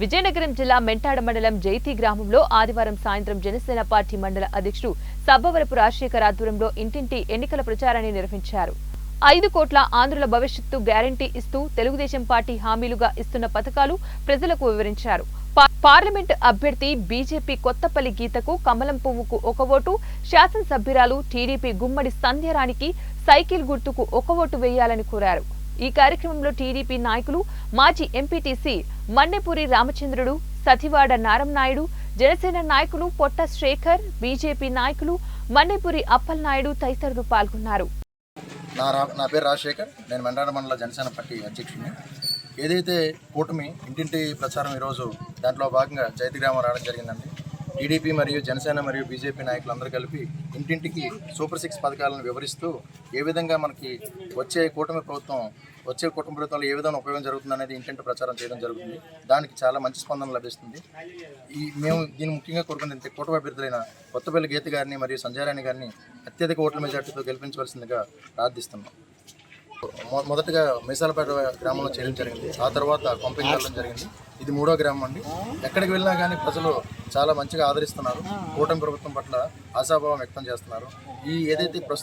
విజయనగరం జిల్లా మెంటాడ మండలం జైతి గ్రామంలో ఆదివారం సాయంత్రం జనసేన పార్టీ మండల అధ్యక్షుడు సబ్బవరపు రాజశేఖర్ ఆధ్వర్యంలో ఇంటింటి ఎన్నికల ప్రచారాన్ని నిర్వహించారు. ఐదు కోట్ల ఆంధ్రుల భవిష్యత్తు గ్యారంటీ ఇస్తూ తెలుగుదేశం పార్టీ హామీలుగా ఇస్తున్న పథకాలు ప్రజలకు వివరించారు. పార్లమెంట్ అభ్యర్థి బీజేపీ కొత్తపల్లి గీతకు కమలం పువ్వుకు ఒక ఓటు శాసనసభ్యురాలు టీడీపీ గుమ్మడి సంధ్యరానికి సైకిల్ గుర్తుకు ఒక ఓటు వేయాలని కోరారు. ఈ కార్యక్రమంలో టీడీపీ నాయకులు మాజీ ఎంపీటీసీ మన్నెపూరి రామచంద్రుడు సతివాడ నారం నాయుడు జనసేన నాయకులు పొట్ట శేఖర్ బీజేపీ నాయకులు మన్నెపూరి అప్పలనాయుడు తదితరులు పాల్గొన్నారు. నా నా పేరు రాజశేఖర్. నేను మండల మండల జనసేన పార్టీ అధ్యక్షుడిని. ఏదైతే కూటమి ఇంటింటి ప్రచారం ఈరోజు దాంట్లో భాగంగా జైతి గ్రామం రావడం జరిగిందండి. టీడీపీ మరియు జనసేన మరియు బీజేపీ నాయకులు అందరూ కలిపి ఇంటింటికి సూపర్ సిక్స్ పథకాలను వివరిస్తూ ఏ విధంగా మనకి వచ్చే కూటమి ప్రభుత్వం వచ్చే కుటుంబ ప్రభుత్వంలో ఏ విధంగా ఉపయోగం జరుగుతుంది అనేది ఇంటింటి ప్రచారం చేయడం జరుగుతుంది. దానికి చాలా మంచి స్పందన లభిస్తుంది. ఈ మేము దీన్ని ముఖ్యంగా కోరుకున్నది కూటమి అభ్యర్థులైన కొత్తపల్లి గీత గారిని మరియు సంజయరాణి గారిని అత్యధిక ఓట్ల మెజార్టీతో గెలిపించవలసిందిగా ప్రార్థిస్తున్నాం. మొదటగా మీసాలపేట గ్రామంలో చేయడం జరిగింది. ఆ తర్వాత వెళ్ళడం జరిగింది. ఇది మూడో గ్రామం అండి. ఎక్కడికి వెళ్ళినా కానీ ప్రజలు చాలా మంచిగా ఆదరిస్తున్నారు. కూటమి ప్రభుత్వం పట్ల ఆశాభావం వ్యక్తం చేస్తున్నారు. ఈ ఏదైతే ప్రస్తుతం